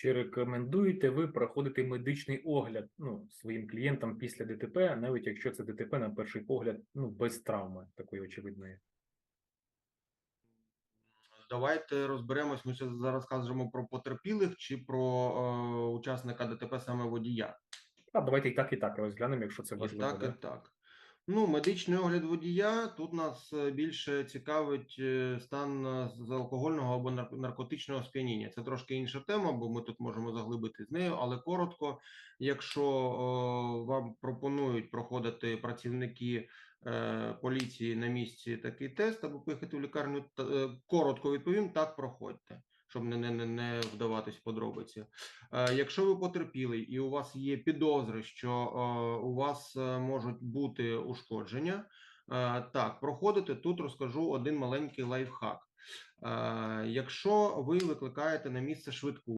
Чи рекомендуєте ви проходити медичний огляд ну, своїм клієнтам після ДТП, навіть якщо це ДТП на перший погляд ну, без травми такої очевидної? Давайте розберемось. Ми ще зараз кажемо про потерпілих чи про е, учасника ДТП саме водія. А давайте і так, і так розглянемо, якщо це І так, да? і так. Ну, медичний огляд водія. Тут нас е, більше цікавить е, стан е, з алкогольного або нар- наркотичного сп'яніння. Це трошки інша тема, бо ми тут можемо заглибити з нею. Але коротко, якщо о, вам пропонують проходити працівники е, поліції на місці такий тест або поїхати в лікарню, та- е, коротко відповім: так проходьте, щоб не, не, не- вдаватись подробиці. Е, Якщо ви потерпілий і у вас є підозри, що е, у вас е, можуть бути ушкодження, так, проходите тут розкажу один маленький лайфхак. Якщо ви викликаєте на місце швидку,